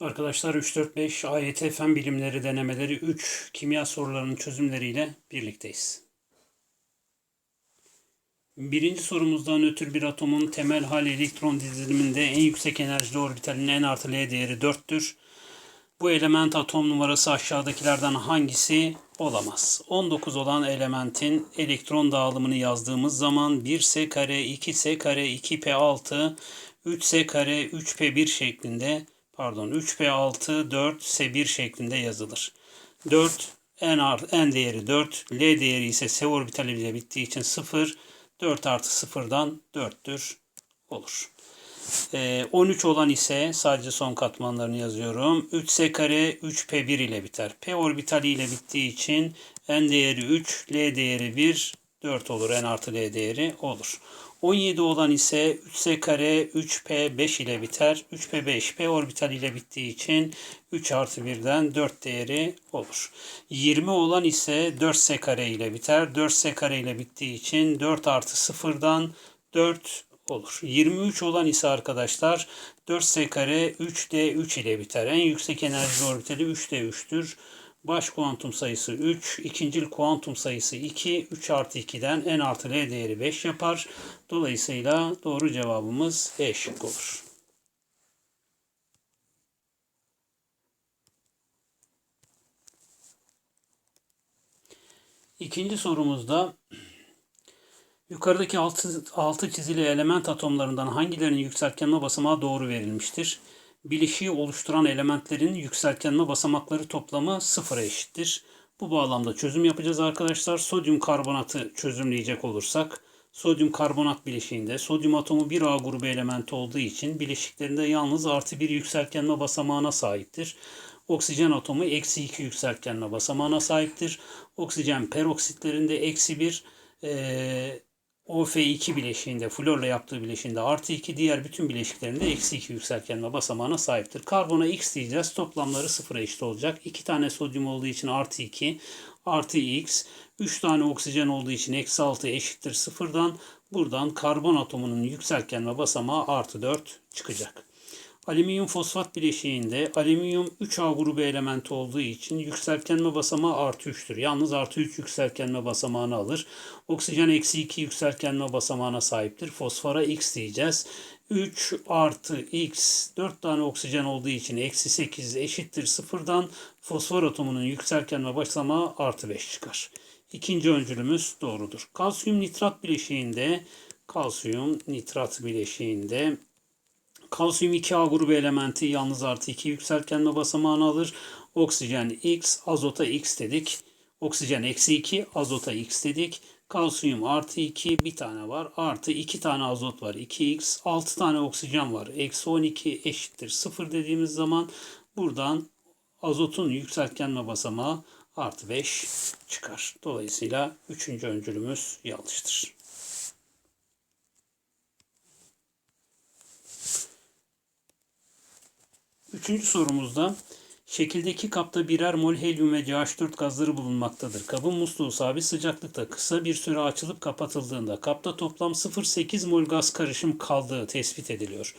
Arkadaşlar 3-4-5 AYT Fen Bilimleri Denemeleri 3 kimya sorularının çözümleriyle birlikteyiz. Birinci sorumuzda nötr bir atomun temel hali elektron diziliminde en yüksek enerjili orbitalinin n artı L değeri 4'tür. Bu element atom numarası aşağıdakilerden hangisi olamaz? 19 olan elementin elektron dağılımını yazdığımız zaman 1s kare, 2s kare, 2p6, 3s kare, 3p1 şeklinde pardon 3p6, 4s1 şeklinde yazılır. 4 n, art, n değeri 4, L değeri ise S orbitali ile bittiği için 0, 4 artı 0'dan 4'tür olur. Ee, 13 olan ise sadece son katmanlarını yazıyorum. 3s kare 3p1 ile biter. P orbitali ile bittiği için n değeri 3, L değeri 1, 4 olur. n artı L değeri olur. 17 olan ise 3s kare 3p5 ile biter. 3p5 p orbital ile bittiği için 3 artı 1'den 4 değeri olur. 20 olan ise 4s kare ile biter. 4s kare ile bittiği için 4 artı 0'dan 4 olur. 23 olan ise arkadaşlar 4s kare 3d3 ile biter. En yüksek enerji orbitali 3d3'tür. Baş kuantum sayısı 3, ikincil kuantum sayısı 2, 3 artı 2'den n artı l değeri 5 yapar. Dolayısıyla doğru cevabımız E şık olur. İkinci sorumuzda yukarıdaki altı, altı çizili element atomlarından hangilerinin yükseltgenme basamağı doğru verilmiştir? Bileşiği oluşturan elementlerin yükseltgenme basamakları toplamı sıfıra eşittir. Bu bağlamda çözüm yapacağız arkadaşlar. Sodyum karbonatı çözümleyecek olursak sodyum karbonat bileşiğinde sodyum atomu bir A grubu elementi olduğu için bileşiklerinde yalnız artı bir yükseltgenme basamağına sahiptir. Oksijen atomu eksi 2 yükseltgenme basamağına sahiptir. Oksijen peroksitlerinde eksi 1, e, OF2 bileşiğinde, florla yaptığı bileşiğinde artı 2, diğer bütün bileşiklerinde eksi 2 yükseltgenme basamağına sahiptir. Karbona x diyeceğiz. Toplamları sıfıra eşit olacak. 2 tane sodyum olduğu için artı 2, artı x. 3 tane oksijen olduğu için eksi 6 eşittir sıfırdan. Buradan karbon atomunun yükseltgenme basamağı artı 4 çıkacak. Alüminyum fosfat bileşiğinde alüminyum 3A grubu elementi olduğu için yükseltgenme basamağı artı 3'tür. Yalnız artı 3 yükseltgenme basamağını alır. Oksijen eksi 2 yükseltgenme basamağına sahiptir. Fosfora x diyeceğiz. 3 artı x 4 tane oksijen olduğu için eksi 8 eşittir sıfırdan fosfor atomunun yükseltgenme basamağı artı 5 çıkar. İkinci öncülümüz doğrudur. Kalsiyum nitrat bileşiğinde kalsiyum nitrat bileşiğinde Kalsiyum 2A grubu elementi yalnız artı 2 yükseltgenme basamağını alır. Oksijen X, azota X dedik. Oksijen eksi 2, azota X dedik. Kalsiyum artı 2 bir tane var. Artı 2 tane azot var. 2X, 6 tane oksijen var. Eksi 12 eşittir 0 dediğimiz zaman buradan azotun yükseltgenme basamağı artı 5 çıkar. Dolayısıyla üçüncü öncülümüz yanlıştır. Üçüncü sorumuzda şekildeki kapta birer mol helyum ve CH4 gazları bulunmaktadır. Kabın musluğu sabit sıcaklıkta kısa bir süre açılıp kapatıldığında kapta toplam 0,8 mol gaz karışım kaldığı tespit ediliyor.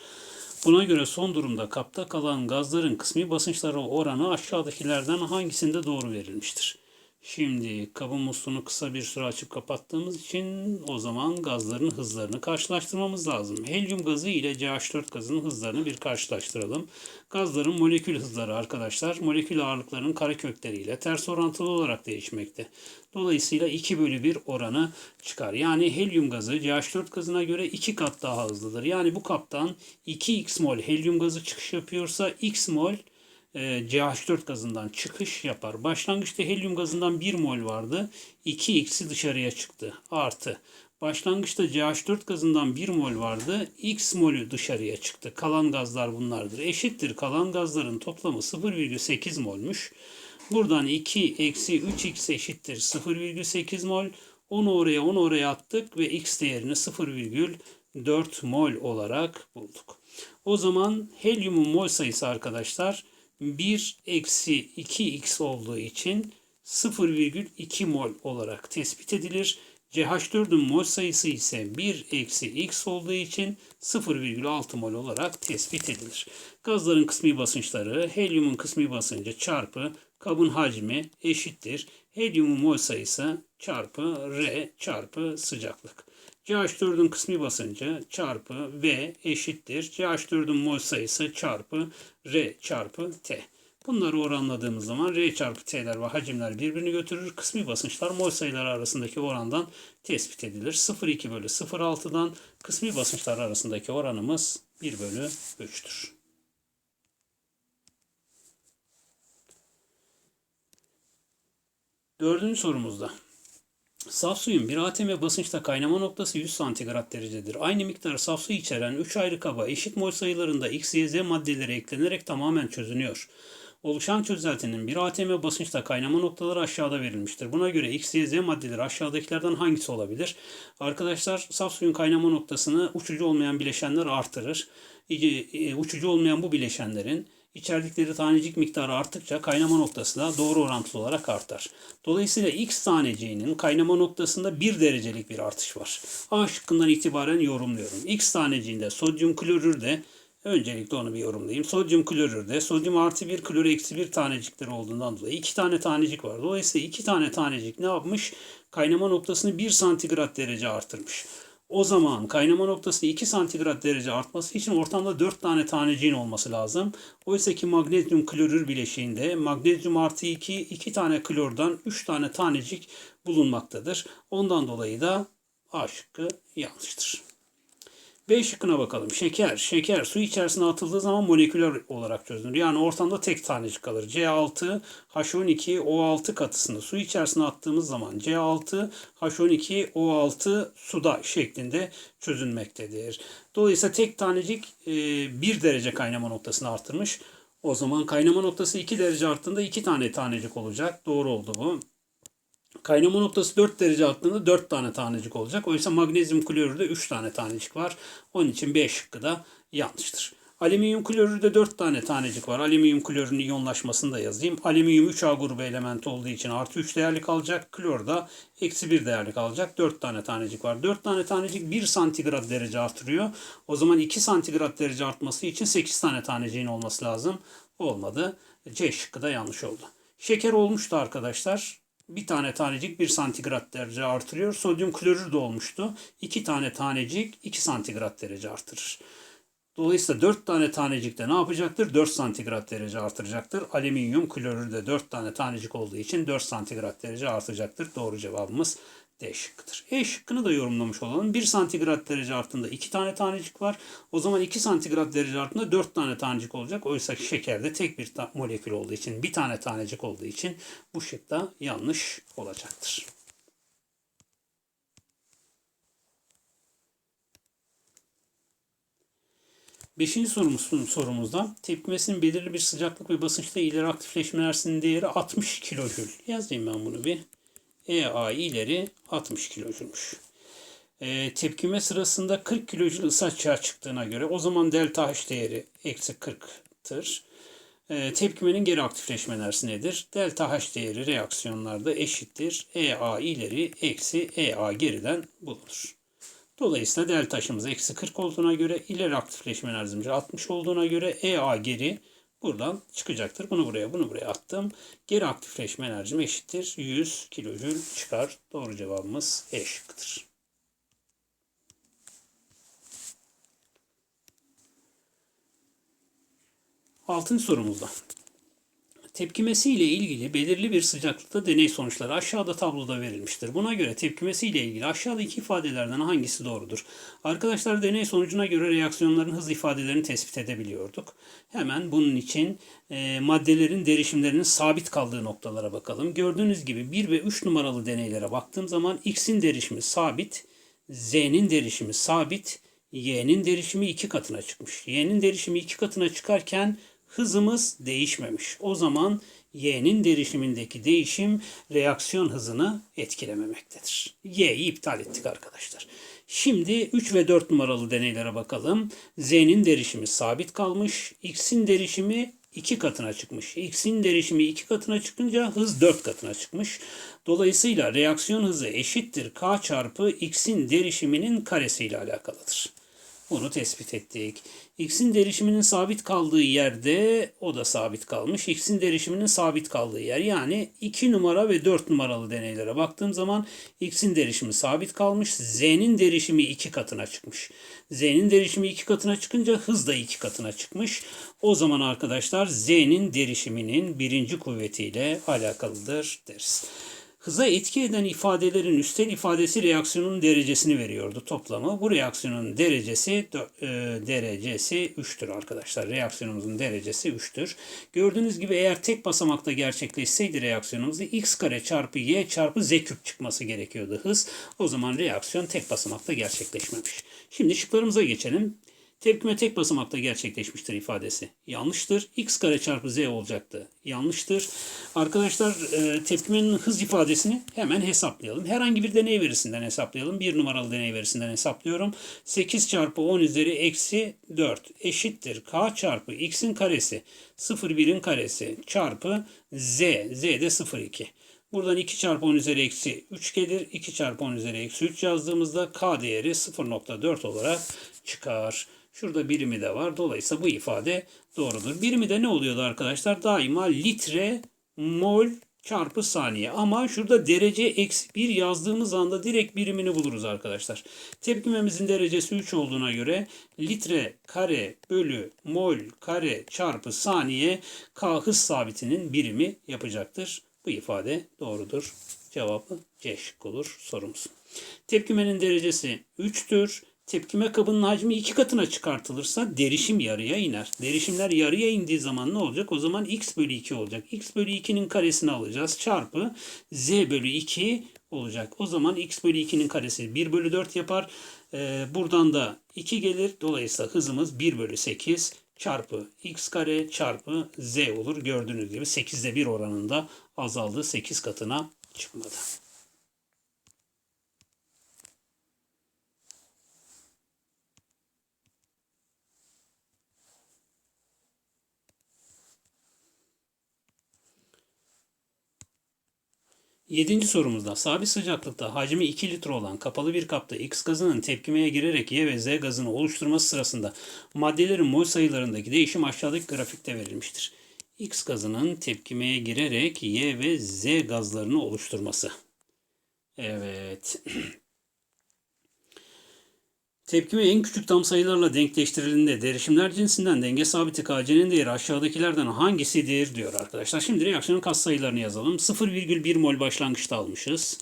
Buna göre son durumda kapta kalan gazların kısmi basınçları oranı aşağıdakilerden hangisinde doğru verilmiştir? Şimdi kabın musluğunu kısa bir süre açıp kapattığımız için o zaman gazların hızlarını karşılaştırmamız lazım. Helyum gazı ile CH4 gazının hızlarını bir karşılaştıralım. Gazların molekül hızları arkadaşlar molekül ağırlıklarının karekökleriyle ters orantılı olarak değişmekte. Dolayısıyla 2 bölü 1 oranı çıkar. Yani helyum gazı CH4 gazına göre 2 kat daha hızlıdır. Yani bu kaptan 2x mol helyum gazı çıkış yapıyorsa x mol CH4 gazından çıkış yapar. Başlangıçta helyum gazından 1 mol vardı. 2x'i dışarıya çıktı. Artı. Başlangıçta CH4 gazından 1 mol vardı. X molü dışarıya çıktı. Kalan gazlar bunlardır. Eşittir kalan gazların toplamı 0,8 molmuş. Buradan 2 eksi 3x eşittir 0,8 mol. Onu oraya onu oraya attık ve x değerini 0,4 mol olarak bulduk. O zaman helyumun mol sayısı arkadaşlar 1 eksi 2x olduğu için 0,2 mol olarak tespit edilir. CH4'ün mol sayısı ise 1 eksi x olduğu için 0,6 mol olarak tespit edilir. Gazların kısmi basınçları helyumun kısmi basıncı çarpı kabın hacmi eşittir. Helyumun mol sayısı çarpı R çarpı sıcaklık. CH4'ün kısmi basıncı çarpı V eşittir. CH4'ün mol sayısı çarpı R çarpı T. Bunları oranladığımız zaman R çarpı T'ler ve hacimler birbirini götürür. Kısmi basınçlar mol sayıları arasındaki orandan tespit edilir. 0,2 bölü 0,6'dan kısmi basınçlar arasındaki oranımız 1 bölü 3'tür. Dördüncü sorumuzda. Saf suyun bir atm basınçta kaynama noktası 100 santigrat derecedir. Aynı miktarı saf su içeren 3 ayrı kaba eşit mol sayılarında X, Y, Z maddeleri eklenerek tamamen çözünüyor. Oluşan çözeltinin bir atm basınçta kaynama noktaları aşağıda verilmiştir. Buna göre X, Y, Z maddeleri aşağıdakilerden hangisi olabilir? Arkadaşlar saf suyun kaynama noktasını uçucu olmayan bileşenler artırır. E, Uçucu olmayan bu bileşenlerin içerdikleri tanecik miktarı arttıkça kaynama noktası da doğru orantılı olarak artar. Dolayısıyla X taneciğinin kaynama noktasında 1 derecelik bir artış var. A şıkkından itibaren yorumluyorum. X taneciğinde sodyum klorürde Öncelikle onu bir yorumlayayım. Sodyum klorürde sodyum artı 1 klor eksi 1 tanecikleri olduğundan dolayı iki tane tanecik var. Dolayısıyla iki tane tanecik ne yapmış? Kaynama noktasını 1 santigrat derece artırmış. O zaman kaynama noktası 2 santigrat derece artması için ortamda 4 tane taneciğin olması lazım. Oysa ki magnezyum klorür bileşiğinde magnezyum artı 2, 2 tane klordan 3 tane tanecik bulunmaktadır. Ondan dolayı da A şıkkı yanlıştır. B şıkkına bakalım. Şeker. Şeker su içerisine atıldığı zaman moleküler olarak çözünür. Yani ortamda tek tanecik kalır. C6 H12 O6 katısını su içerisine attığımız zaman C6 H12 O6 suda şeklinde çözünmektedir. Dolayısıyla tek tanecik 1 derece kaynama noktasını artırmış. O zaman kaynama noktası 2 derece arttığında 2 tane tanecik olacak. Doğru oldu bu. Kaynama noktası 4 derece arttığında 4 tane tanecik olacak. Oysa magnezyum klorürde 3 tane tanecik var. Onun için B şıkkı da yanlıştır. Alüminyum klorürde 4 tane tanecik var. Alüminyum klorürün iyonlaşmasını da yazayım. Alüminyum 3A grubu elementi olduğu için artı 3 değerli kalacak. Klor da eksi 1 değerli kalacak. 4 tane tanecik var. 4 tane tanecik 1 santigrat derece artırıyor. O zaman 2 santigrat derece artması için 8 tane taneciğin olması lazım. Olmadı. C şıkkı da yanlış oldu. Şeker olmuştu arkadaşlar bir tane tanecik 1 santigrat derece artırıyor. Sodyum klorür de olmuştu. 2 tane tanecik 2 santigrat derece artırır. Dolayısıyla 4 tane tanecik de ne yapacaktır? 4 santigrat derece artıracaktır. Alüminyum klorür de 4 tane tanecik olduğu için 4 santigrat derece artacaktır. Doğru cevabımız D şıkkıdır. E şıkkını da yorumlamış olalım. 1 santigrat derece arttığında 2 tane tanecik var. O zaman 2 santigrat derece arttığında 4 tane tanecik olacak. Oysa şekerde tek bir molekül olduğu için, bir tane tanecik olduğu için bu şık da yanlış olacaktır. Beşinci sorumuz, sorumuzda tepkimesinin belirli bir sıcaklık ve basınçta ileri aktifleşme enerjisinin değeri 60 kilojül. Yazayım ben bunu bir. EA ileri 60 kilojülmüş. E, tepkime sırasında 40 kilojül ısı açığa çıktığına göre o zaman delta H değeri eksi 40'tır. E, tepkimenin geri aktifleşme enerjisi nedir? Delta H değeri reaksiyonlarda eşittir. EA ileri eksi EA geriden bulunur. Dolayısıyla delta H'ımız eksi 40 olduğuna göre ileri aktifleşme enerjimiz 60 olduğuna göre EA geri buradan çıkacaktır. Bunu buraya, bunu buraya attım. Geri aktifleşme enerjim eşittir. 100 kilojül çıkar. Doğru cevabımız E şıkkıdır. Altıncı sorumuzda. Tepkimesi ile ilgili belirli bir sıcaklıkta deney sonuçları aşağıda tabloda verilmiştir. Buna göre tepkimesi ile ilgili aşağıdaki ifadelerden hangisi doğrudur? Arkadaşlar deney sonucuna göre reaksiyonların hız ifadelerini tespit edebiliyorduk. Hemen bunun için e, maddelerin derişimlerinin sabit kaldığı noktalara bakalım. Gördüğünüz gibi 1 ve 3 numaralı deneylere baktığım zaman X'in derişimi sabit, Z'nin derişimi sabit, Y'nin derişimi 2 katına çıkmış. Y'nin derişimi 2 katına çıkarken hızımız değişmemiş. O zaman y'nin derişimindeki değişim reaksiyon hızını etkilememektedir. y'yi iptal ettik arkadaşlar. Şimdi 3 ve 4 numaralı deneylere bakalım. Z'nin derişimi sabit kalmış. X'in derişimi 2 katına çıkmış. X'in derişimi 2 katına çıkınca hız 4 katına çıkmış. Dolayısıyla reaksiyon hızı eşittir K çarpı X'in derişiminin karesiyle alakalıdır. Bunu tespit ettik. X'in derişiminin sabit kaldığı yerde o da sabit kalmış. X'in derişiminin sabit kaldığı yer yani 2 numara ve 4 numaralı deneylere baktığım zaman X'in derişimi sabit kalmış. Z'nin derişimi 2 katına çıkmış. Z'nin derişimi 2 katına çıkınca hız da 2 katına çıkmış. O zaman arkadaşlar Z'nin derişiminin birinci kuvvetiyle alakalıdır deriz. Hıza etki eden ifadelerin üstel ifadesi reaksiyonun derecesini veriyordu toplamı. Bu reaksiyonun derecesi e, derecesi 3'tür arkadaşlar. Reaksiyonumuzun derecesi 3'tür. Gördüğünüz gibi eğer tek basamakta gerçekleşseydi reaksiyonumuzda x kare çarpı y çarpı z küp çıkması gerekiyordu hız. O zaman reaksiyon tek basamakta gerçekleşmemiş. Şimdi şıklarımıza geçelim. Tepkime tek basamakta gerçekleşmiştir ifadesi. Yanlıştır. X kare çarpı Z olacaktı. Yanlıştır. Arkadaşlar e, tepkimenin hız ifadesini hemen hesaplayalım. Herhangi bir deney verisinden hesaplayalım. Bir numaralı deney verisinden hesaplıyorum. 8 çarpı 10 üzeri eksi 4 eşittir. K çarpı X'in karesi 0,1'in karesi çarpı Z. Z de 0,2. Buradan 2 çarpı 10 üzeri eksi 3 gelir. 2 çarpı 10 üzeri eksi 3 yazdığımızda K değeri 0.4 olarak çıkar. Şurada birimi de var. Dolayısıyla bu ifade doğrudur. Birimi de ne oluyordu arkadaşlar? Daima litre mol çarpı saniye. Ama şurada derece eksi 1 yazdığımız anda direkt birimini buluruz arkadaşlar. Tepkimemizin derecesi 3 olduğuna göre litre kare bölü mol kare çarpı saniye K hız sabitinin birimi yapacaktır. Bu ifade doğrudur. Cevabı C şık olur sorumuz. Tepkimenin derecesi 3'tür. Tepkime kabının hacmi iki katına çıkartılırsa derişim yarıya iner. Derişimler yarıya indiği zaman ne olacak? O zaman x bölü 2 olacak. x bölü 2'nin karesini alacağız. Çarpı z bölü 2 olacak. O zaman x bölü 2'nin karesi 1 bölü 4 yapar. Ee, buradan da 2 gelir. Dolayısıyla hızımız 1 bölü 8 çarpı x kare çarpı z olur. Gördüğünüz gibi 8'de 1 oranında azaldı. 8 katına çıkmadı. Yedinci sorumuzda sabit sıcaklıkta hacmi 2 litre olan kapalı bir kapta X gazının tepkimeye girerek Y ve Z gazını oluşturması sırasında maddelerin mol sayılarındaki değişim aşağıdaki grafikte verilmiştir. X gazının tepkimeye girerek Y ve Z gazlarını oluşturması. Evet. Tepkime en küçük tam sayılarla denkleştirildiğinde derişimler cinsinden denge sabiti KC'nin değeri aşağıdakilerden hangisidir diyor arkadaşlar. Şimdi reaksiyonun katsayılarını yazalım. 0,1 mol başlangıçta almışız.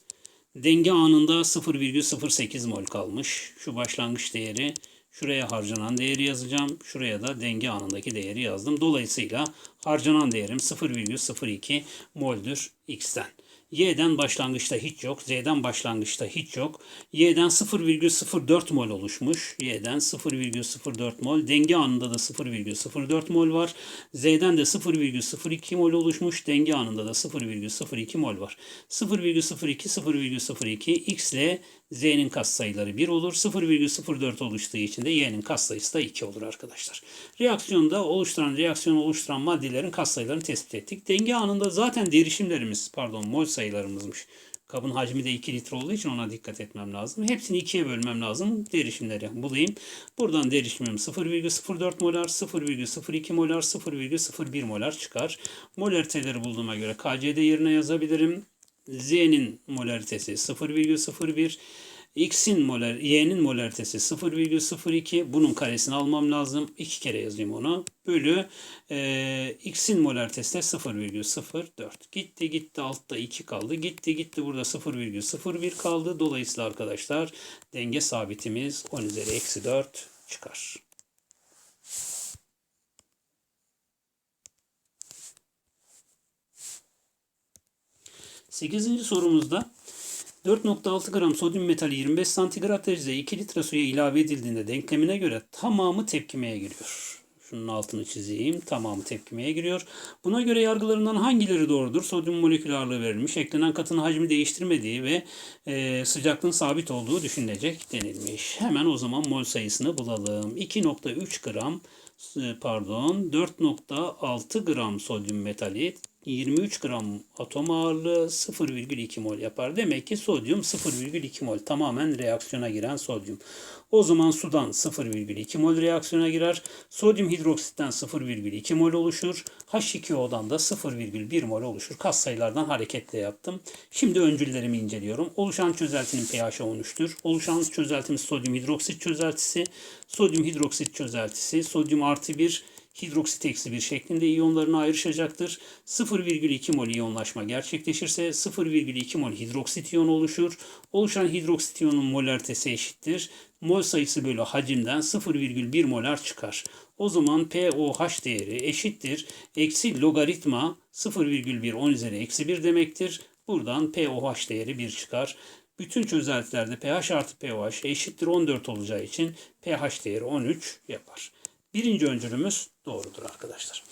Denge anında 0,08 mol kalmış. Şu başlangıç değeri şuraya harcanan değeri yazacağım. Şuraya da denge anındaki değeri yazdım. Dolayısıyla harcanan değerim 0,02 moldür X'ten. Y'den başlangıçta hiç yok. Z'den başlangıçta hiç yok. Y'den 0,04 mol oluşmuş. Y'den 0,04 mol. Denge anında da 0,04 mol var. Z'den de 0,02 mol oluşmuş. Denge anında da 0,02 mol var. 0,02 0,02 X ile Z'nin katsayıları 1 olur. 0,04 oluştuğu için de Y'nin katsayısı da 2 olur arkadaşlar. Reaksiyonda oluşturan, reaksiyonu oluşturan maddelerin katsayılarını tespit ettik. Denge anında zaten derişimlerimiz, pardon mol sayılarımızmış. Kabın hacmi de 2 litre olduğu için ona dikkat etmem lazım. Hepsini ikiye bölmem lazım. Derişimleri bulayım. Buradan derişimim 0,04 molar, 0,02 molar, 0,01 molar çıkar. Molariteleri bulduğuma göre KC'de yerine yazabilirim. Z'nin molaritesi 0,01. X'in molar, Y'nin molaritesi 0,02. Bunun karesini almam lazım. İki kere yazayım onu. Bölü e, X'in molaritesi de 0,04. Gitti gitti altta 2 kaldı. Gitti gitti burada 0,01 kaldı. Dolayısıyla arkadaşlar denge sabitimiz 10 üzeri eksi 4 çıkar. Sekizinci sorumuzda 4.6 gram sodyum metali 25 santigrat derecede 2 litre suya ilave edildiğinde denklemine göre tamamı tepkimeye giriyor. Şunun altını çizeyim. Tamamı tepkimeye giriyor. Buna göre yargılarından hangileri doğrudur? Sodyum molekül ağırlığı verilmiş. Eklenen katının hacmi değiştirmediği ve e, sıcaklığın sabit olduğu düşünülecek denilmiş. Hemen o zaman mol sayısını bulalım. 2.3 gram e, pardon 4.6 gram sodyum metali 23 gram atom ağırlığı 0,2 mol yapar. Demek ki sodyum 0,2 mol tamamen reaksiyona giren sodyum. O zaman sudan 0,2 mol reaksiyona girer. Sodyum hidroksitten 0,2 mol oluşur. H2O'dan da 0,1 mol oluşur. Kas sayılardan hareketle yaptım. Şimdi öncüllerimi inceliyorum. Oluşan çözeltinin pH'i 13'tür. Oluşan çözeltimiz sodyum hidroksit çözeltisi. Sodyum hidroksit çözeltisi sodyum artı 1 hidroksit eksi 1 şeklinde iyonlarına ayrışacaktır. 0,2 mol iyonlaşma gerçekleşirse 0,2 mol hidroksit iyonu oluşur. Oluşan hidroksit iyonun molaritesi eşittir. Mol sayısı bölü hacimden 0,1 molar çıkar. O zaman POH değeri eşittir. Eksi logaritma 0,1 10 üzeri eksi 1 demektir. Buradan POH değeri 1 çıkar. Bütün çözeltilerde pH artı pOH eşittir 14 olacağı için pH değeri 13 yapar. Birinci öncülümüz doğrudur arkadaşlar.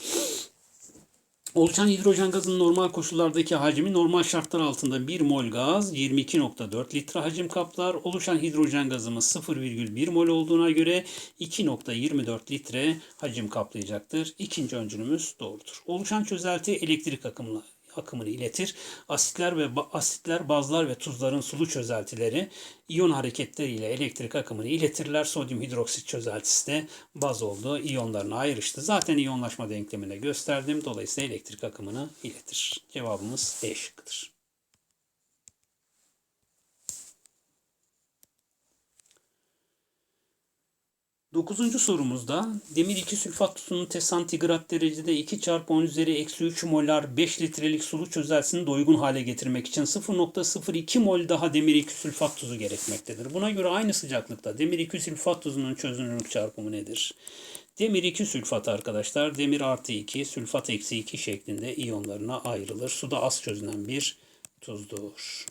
Oluşan hidrojen gazının normal koşullardaki hacmi normal şartlar altında 1 mol gaz 22.4 litre hacim kaplar. Oluşan hidrojen gazımız 0,1 mol olduğuna göre 2.24 litre hacim kaplayacaktır. İkinci öncülümüz doğrudur. Oluşan çözelti elektrik akımla akımını iletir. Asitler ve asitler, bazlar ve tuzların sulu çözeltileri iyon hareketleriyle elektrik akımını iletirler. Sodyum hidroksit çözeltisi de baz oldu. İyonlarına ayrıştı. Zaten iyonlaşma denklemine gösterdim. Dolayısıyla elektrik akımını iletir. Cevabımız D şıkkıdır. Dokuzuncu sorumuzda demir 2 sülfat tuzunun T santigrat derecede 2 çarpı 10 üzeri eksi 3 molar 5 litrelik sulu çözeltisini doygun hale getirmek için 0.02 mol daha demir 2 sülfat tuzu gerekmektedir. Buna göre aynı sıcaklıkta demir 2 sülfat tuzunun çözünürlük çarpımı nedir? Demir 2 sülfat arkadaşlar demir artı 2 sülfat eksi 2 şeklinde iyonlarına ayrılır. Suda az çözünen bir tuzdur.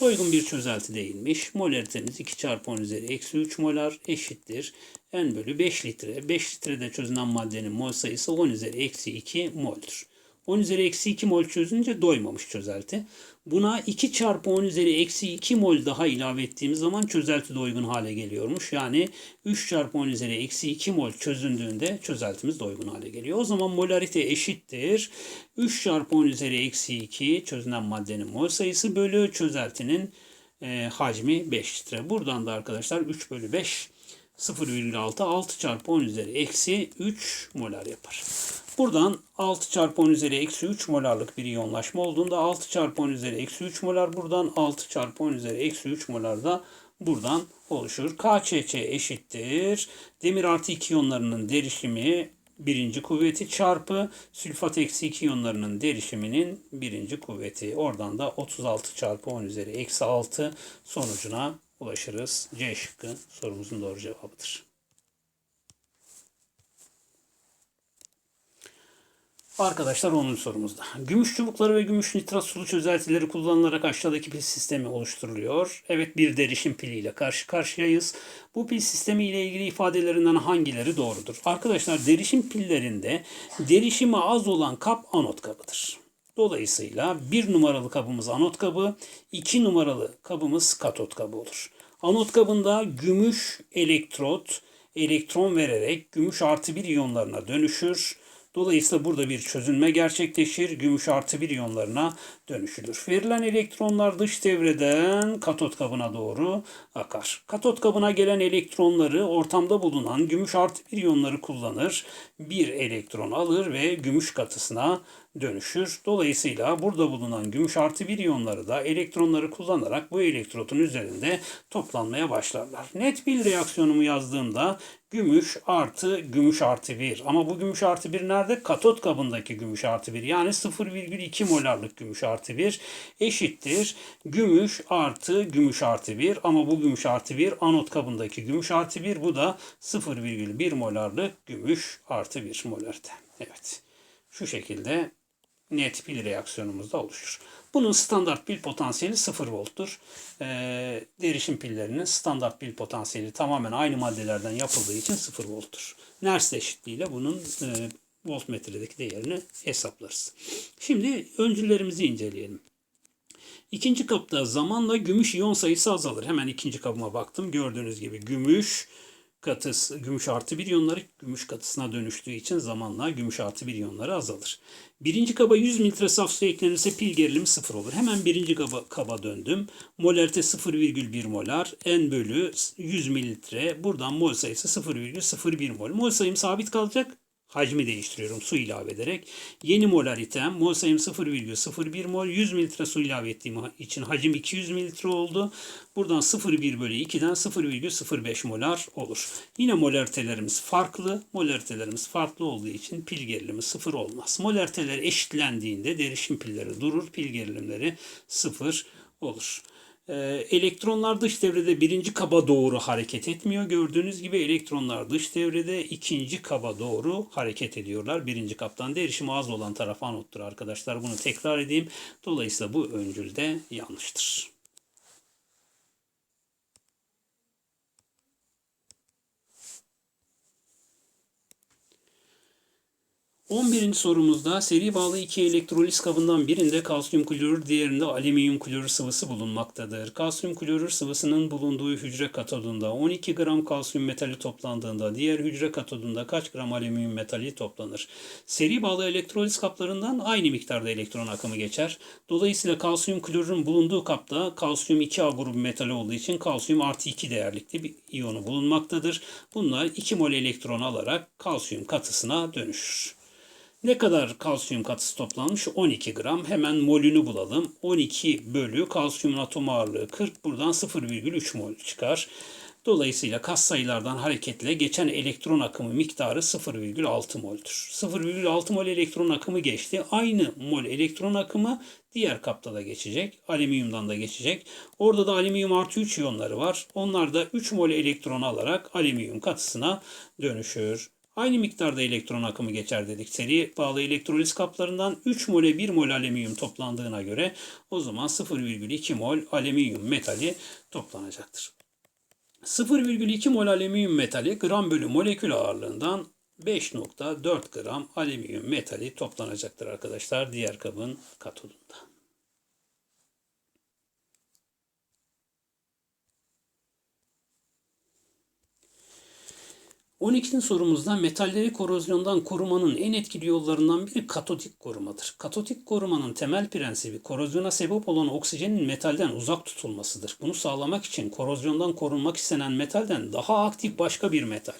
Doygun bir çözelti değilmiş. Molaritemiz 2 çarpı 10 üzeri eksi 3 molar eşittir. N bölü 5 litre. 5 litrede çözünen maddenin mol sayısı 10 üzeri eksi 2 mol'dür. 10 üzeri eksi 2 mol çözünce doymamış çözelti. Buna 2 çarpı 10 üzeri eksi 2 mol daha ilave ettiğimiz zaman çözelti doygun hale geliyormuş. Yani 3 çarpı 10 üzeri eksi 2 mol çözündüğünde çözeltimiz doygun hale geliyor. O zaman molarite eşittir. 3 çarpı 10 üzeri eksi 2 çözünen maddenin mol sayısı bölü çözeltinin e, hacmi 5 litre. Buradan da arkadaşlar 3 bölü 5 0,6 6 çarpı 10 üzeri eksi 3 molar yapar. Buradan 6 çarpı 10 üzeri eksi 3 molarlık bir iyonlaşma olduğunda 6 çarpı 10 üzeri eksi 3 molar buradan 6 çarpı 10 üzeri eksi 3 molar da buradan oluşur. KÇC eşittir. Demir artı 2 iyonlarının derişimi birinci kuvveti çarpı sülfat eksi 2 iyonlarının derişiminin birinci kuvveti. Oradan da 36 çarpı 10 üzeri eksi 6 sonucuna ulaşırız. C şıkkı sorumuzun doğru cevabıdır. Arkadaşlar 10. sorumuzda. Gümüş çubukları ve gümüş nitrat sulu çözeltileri kullanılarak aşağıdaki pil sistemi oluşturuluyor. Evet bir derişim piliyle karşı karşıyayız. Bu pil sistemi ile ilgili ifadelerinden hangileri doğrudur? Arkadaşlar derişim pillerinde derişimi az olan kap anot kabıdır. Dolayısıyla bir numaralı kabımız anot kabı, iki numaralı kabımız katot kabı olur. Anot kabında gümüş elektrot, elektron vererek gümüş artı bir iyonlarına dönüşür. Dolayısıyla burada bir çözünme gerçekleşir. Gümüş artı bir iyonlarına dönüşülür. Verilen elektronlar dış devreden katot kabına doğru akar. Katot kabına gelen elektronları ortamda bulunan gümüş artı bir iyonları kullanır. Bir elektron alır ve gümüş katısına dönüşür. Dolayısıyla burada bulunan gümüş artı bir iyonları da elektronları kullanarak bu elektrotun üzerinde toplanmaya başlarlar. Net bir reaksiyonumu yazdığımda gümüş artı gümüş artı 1. Ama bu gümüş artı 1 nerede? Katot kabındaki gümüş artı 1. Yani 0,2 molarlık gümüş artı 1 eşittir. Gümüş artı gümüş artı 1. Ama bu gümüş artı 1 anot kabındaki gümüş artı 1. Bu da 0,1 molarlık gümüş artı 1 molarite. Evet. Şu şekilde net pil reaksiyonumuzda oluşur. Bunun standart pil potansiyeli 0 volttur. E, derişim pillerinin standart pil potansiyeli tamamen aynı maddelerden yapıldığı için 0 volttur. Nernst eşitliğiyle bunun e, voltmetredeki değerini hesaplarız. Şimdi öncüllerimizi inceleyelim. İkinci kapta zamanla gümüş iyon sayısı azalır. Hemen ikinci kabıma baktım. Gördüğünüz gibi gümüş katısı, gümüş artı bir iyonları gümüş katısına dönüştüğü için zamanla gümüş artı bir iyonları azalır. Birinci kaba 100 mililitre saf su eklenirse pil gerilimi sıfır olur. Hemen birinci kaba, kaba döndüm. Molarite 0,1 molar. N bölü 100 mililitre. Buradan mol sayısı 0,01 mol. Mol sayım sabit kalacak. Hacmi değiştiriyorum su ilave ederek. Yeni molaritem mol sayım 0,01 mol. 100 mililitre su ilave ettiğim için hacim 200 mililitre oldu. Buradan 0,1 bölü 2'den 0,05 molar olur. Yine molaritelerimiz farklı. Molaritelerimiz farklı olduğu için pil gerilimi 0 olmaz. Molariteler eşitlendiğinde derişim pilleri durur. Pil gerilimleri 0 olur. Ee, elektronlar dış devrede birinci kaba doğru hareket etmiyor. Gördüğünüz gibi elektronlar dış devrede ikinci kaba doğru hareket ediyorlar. Birinci kaptan derişimi az olan taraf anottur arkadaşlar. Bunu tekrar edeyim. Dolayısıyla bu öncül de yanlıştır. 11. sorumuzda seri bağlı iki elektroliz kabından birinde kalsiyum klorür, diğerinde alüminyum klorür sıvısı bulunmaktadır. Kalsiyum klorür sıvısının bulunduğu hücre katodunda 12 gram kalsiyum metali toplandığında diğer hücre katodunda kaç gram alüminyum metali toplanır? Seri bağlı elektroliz kaplarından aynı miktarda elektron akımı geçer. Dolayısıyla kalsiyum klorürün bulunduğu kapta kalsiyum 2A grubu metali olduğu için kalsiyum artı 2 değerlikte bir iyonu bulunmaktadır. Bunlar 2 mol elektron alarak kalsiyum katısına dönüşür. Ne kadar kalsiyum katısı toplanmış? 12 gram. Hemen molünü bulalım. 12 bölü kalsiyumun atom ağırlığı 40. Buradan 0,3 mol çıkar. Dolayısıyla kas sayılardan hareketle geçen elektron akımı miktarı 0,6 mol'tür. 0,6 mol elektron akımı geçti. Aynı mol elektron akımı diğer kapta da geçecek. Alüminyumdan da geçecek. Orada da alüminyum artı 3 iyonları var. Onlar da 3 mol elektron alarak alüminyum katısına dönüşür. Aynı miktarda elektron akımı geçer dedik. Seri bağlı elektroliz kaplarından 3 mole 1 mol alüminyum toplandığına göre o zaman 0,2 mol alüminyum metali toplanacaktır. 0,2 mol alüminyum metali gram bölü molekül ağırlığından 5.4 gram alüminyum metali toplanacaktır arkadaşlar diğer kabın katodunda. 12. sorumuzda metalleri korozyondan korumanın en etkili yollarından biri katodik korumadır. Katodik korumanın temel prensibi korozyona sebep olan oksijenin metalden uzak tutulmasıdır. Bunu sağlamak için korozyondan korunmak istenen metalden daha aktif başka bir metal.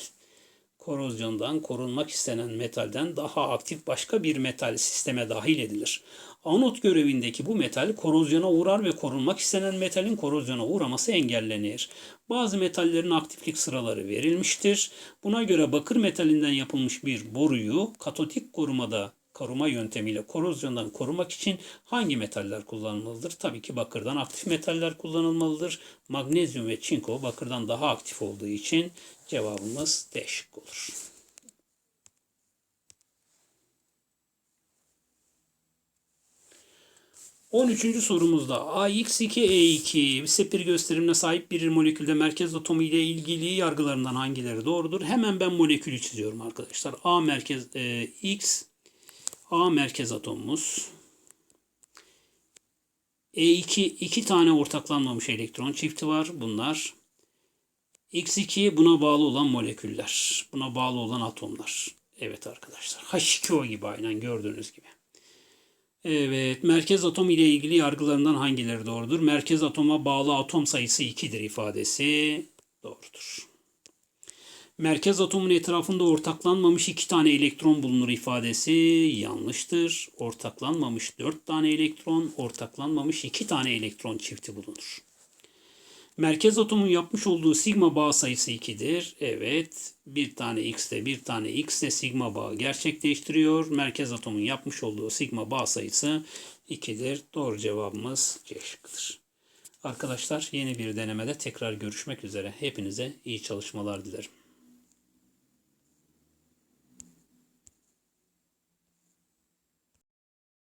Korozyondan korunmak istenen metalden daha aktif başka bir metal sisteme dahil edilir. Anot görevindeki bu metal korozyona uğrar ve korunmak istenen metalin korozyona uğraması engellenir. Bazı metallerin aktiflik sıraları verilmiştir. Buna göre bakır metalinden yapılmış bir boruyu katotik korumada koruma yöntemiyle korozyondan korumak için hangi metaller kullanılmalıdır? Tabii ki bakırdan aktif metaller kullanılmalıdır. Magnezyum ve çinko bakırdan daha aktif olduğu için cevabımız D olur. 13. sorumuzda AX2E2 sepir gösterimine sahip bir molekülde merkez atomu ile ilgili yargılarından hangileri doğrudur? Hemen ben molekülü çiziyorum arkadaşlar. A merkez e, X A merkez atomumuz. E2 iki tane ortaklanmamış elektron çifti var. Bunlar X2 buna bağlı olan moleküller. Buna bağlı olan atomlar. Evet arkadaşlar. H2O gibi aynen gördüğünüz gibi. Evet, merkez atom ile ilgili yargılarından hangileri doğrudur? Merkez atoma bağlı atom sayısı 2'dir ifadesi doğrudur. Merkez atomun etrafında ortaklanmamış iki tane elektron bulunur ifadesi yanlıştır. Ortaklanmamış dört tane elektron, ortaklanmamış iki tane elektron çifti bulunur. Merkez atomun yapmış olduğu sigma bağ sayısı 2'dir. Evet. Bir tane x de bir tane x de sigma bağı gerçekleştiriyor. Merkez atomun yapmış olduğu sigma bağ sayısı 2'dir. Doğru cevabımız C şıkkıdır. Arkadaşlar yeni bir denemede tekrar görüşmek üzere. Hepinize iyi çalışmalar dilerim.